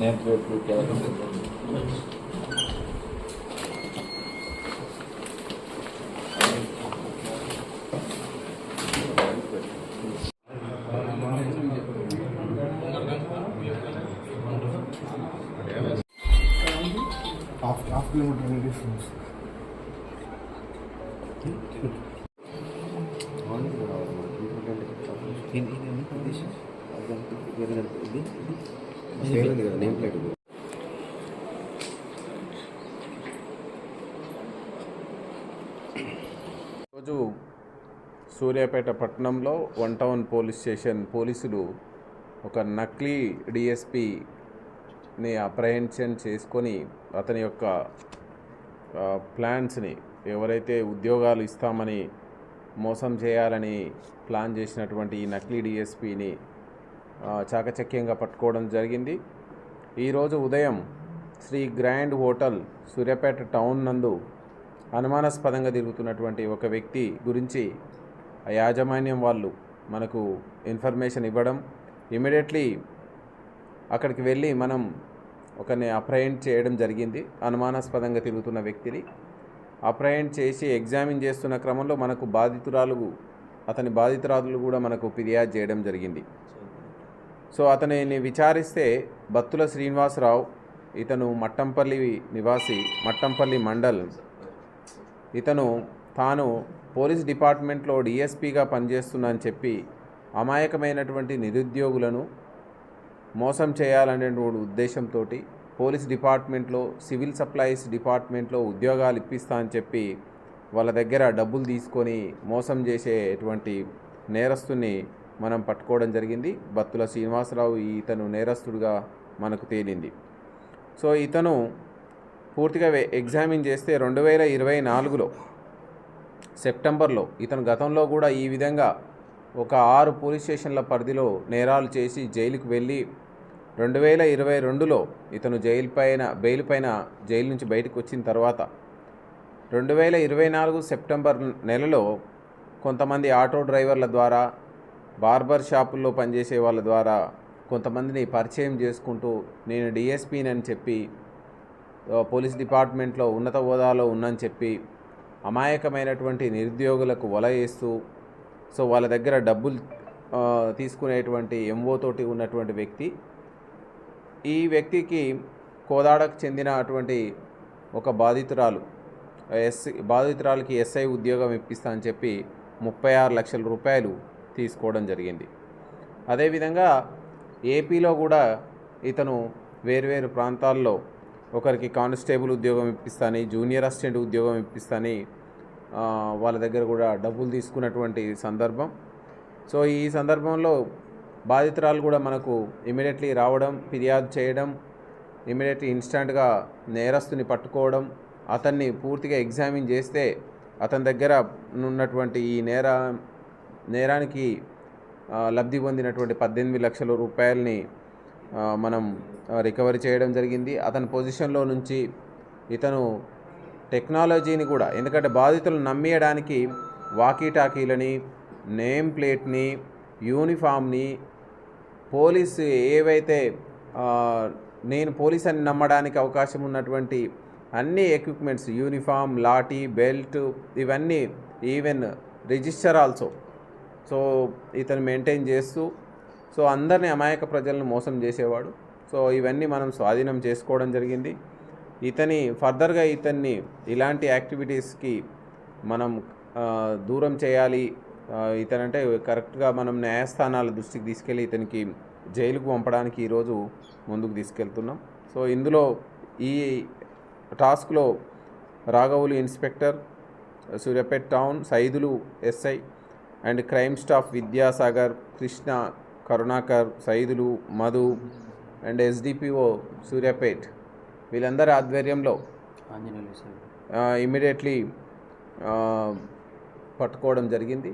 Name ప్లేట్లు క్యారెట్ half half kilometre radius రోజు సూర్యాపేట పట్టణంలో వన్ టౌన్ పోలీస్ స్టేషన్ పోలీసులు ఒక నకిలీ డిఎస్పిని అప్రహెన్షన్ చేసుకొని అతని యొక్క ప్లాన్స్ని ఎవరైతే ఉద్యోగాలు ఇస్తామని మోసం చేయాలని ప్లాన్ చేసినటువంటి ఈ నకిలీ డిఎస్పిని చాకచక్యంగా పట్టుకోవడం జరిగింది. ఈరోజు ఉదయం Sri Grand Hotel Suryapet town నందు అనుమానాస్పదంగా తిరుగుతున్నటువంటి ఒక వ్యక్తి గురించి ఆ యాజమాన్యం వాళ్ళు మనకు ఇన్ఫర్మేషన్ ఇవ్వడం ఇమీడియట్లీ అక్కడికి వెళ్ళి మనం ఒకరిని అప్రహెండ్ చేయడం జరిగింది. అనుమానాస్పదంగా తిరుగుతున్న వ్యక్తిని అప్రహెండ్ చేసి ఎగ్జామిన్ చేస్తున్న క్రమంలో మనకు బాధితురాలు అతని బాధితురాలు కూడా మనకు ఫిర్యాదు చేయడం జరిగింది. సో అతనిని విచారిస్తే బత్తుల శ్రీనివాసరావు ఇతను మట్టంపల్లి నివాసి మట్టంపల్లి మండల్. ఇతను తాను పోలీస్ డిపార్ట్మెంట్లో డిఎస్పీగా పనిచేస్తున్నానని చెప్పి అమాయకమైనటువంటి నిరుద్యోగులను మోసం చేయాలనేటువంటి ఉద్దేశంతో పోలీస్ డిపార్ట్మెంట్లో సివిల్ సప్లైస్ డిపార్ట్మెంట్లో ఉద్యోగాలు ఇప్పిస్తా అని చెప్పి వాళ్ళ దగ్గర డబ్బులు తీసుకొని మోసం చేసేటువంటి నేరస్తుని మనం పట్టుకోవడం జరిగింది. బత్తుల శ్రీనివాసరావు ఇతను నేరస్తుడిగా మనకు తేలింది. సో ఇతను పూర్తిగా ఎగ్జామిన్ చేస్తే రెండు వేల ఇరవై నాలుగులో సెప్టెంబర్లో ఇతను గతంలో కూడా ఈ విధంగా ఒక ఆరు పోలీస్ స్టేషన్ల పరిధిలో నేరాలు చేసి జైలుకు వెళ్ళి రెండు వేల ఇరవై రెండులో ఇతను జైలు పైన బెయిల్ పైన జైలు నుంచి బయటకు వచ్చిన తర్వాత రెండు వేల ఇరవై నాలుగు సెప్టెంబర్ నెలలో కొంతమంది ఆటో డ్రైవర్ల ద్వారా బార్బర్ షాపుల్లో పనిచేసే వాళ్ళ ద్వారా కొంతమందిని పరిచయం చేసుకుంటూ నేను డిఎస్పీని అని చెప్పి పోలీస్ డిపార్ట్మెంట్లో ఉన్నత హోదాలో ఉన్నని చెప్పి అమాయకమైనటువంటి నిరుద్యోగులకు వల వేస్తూ సో వాళ్ళ దగ్గర డబ్బులు తీసుకునేటువంటి ఎంఓ తోటి ఉన్నటువంటి వ్యక్తి ఈ వ్యక్తికి కోదాడకు చెందిన అటువంటి ఒక బాధితురాలు ఎస్సీ బాధితురాలకి ఎస్ఐ ఉద్యోగం ఇప్పిస్తా అని చెప్పి ముప్పై ఆరు లక్షల రూపాయలు తీసుకోవడం జరిగింది. అదేవిధంగా ఏపీలో కూడా ఇతను వేర్వేరు ప్రాంతాల్లో ఒకరికి కానిస్టేబుల్ ఉద్యోగం ఇప్పిస్తాని జూనియర్ అసిస్టెంట్ ఉద్యోగం ఇప్పిస్తాని వాళ్ళ దగ్గర కూడా డబ్బులు తీసుకున్నటువంటి సందర్భం. సో ఈ సందర్భంలో బాధితురాలు కూడా మనకు ఇమీడియట్లీ రావడం ఫిర్యాదు చేయడం ఇమీడియట్లీ ఇన్స్టాంట్గా నేరస్తుని పట్టుకోవడం అతన్ని పూర్తిగా ఎగ్జామిన్ చేస్తే అతని దగ్గర ఉన్నటువంటి ఈ నేర నేరానికి లబ్ధి పొందినటువంటి పద్దెనిమిది లక్షల రూపాయలని మనం రికవరీ చేయడం జరిగింది. అతని పొజిషన్లో నుంచి ఇతను టెక్నాలజీని కూడా ఎందుకంటే బాధితులను నమ్మేయడానికి వాకీ టాకీలని నేమ్ ప్లేట్ని యూనిఫామ్ని పోలీసు ఏవైతే నేను పోలీస్ అని నమ్మడానికి అవకాశం ఉన్నటువంటి అన్ని ఎక్విప్మెంట్స్ యూనిఫామ్ లాఠీ బెల్ట్ ఇవన్నీ ఈవెన్ రిజిస్టర్ ఆల్సో సో ఇతను మెయింటైన్ చేస్తూ సో అందరిని అమాయక ప్రజలను మోసం చేసేవాడు. సో ఇవన్నీ మనం స్వాధీనం చేసుకోవడం జరిగింది. ఇతని ఫర్దర్గా ఇతన్ని ఇలాంటి యాక్టివిటీస్కి మనం దూరం చేయాలి. ఇతనంటే కరెక్ట్గా మనం న్యాయస్థానాల దృష్టికి తీసుకెళ్ళి ఇతనికి జైలుకు పంపడానికి ఈరోజు ముందుకు తీసుకెళ్తున్నాం. సో ఇందులో ఈ టాస్క్లో రాఘవులు inspector Suryapet town Saidulu SI and crime staff Vidyasagar Krishna Karunakar Saidulu Madhu and SDPO Suryapet వీళ్ళందరి ఆధ్వర్యంలో ఇమ్మీడియట్లీ పట్టుకోవడం జరిగింది.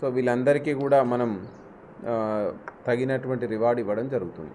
సో వీళ్ళందరికీ కూడా మనం తగినటువంటి రివార్డ్ ఇవ్వడం జరుగుతుంది.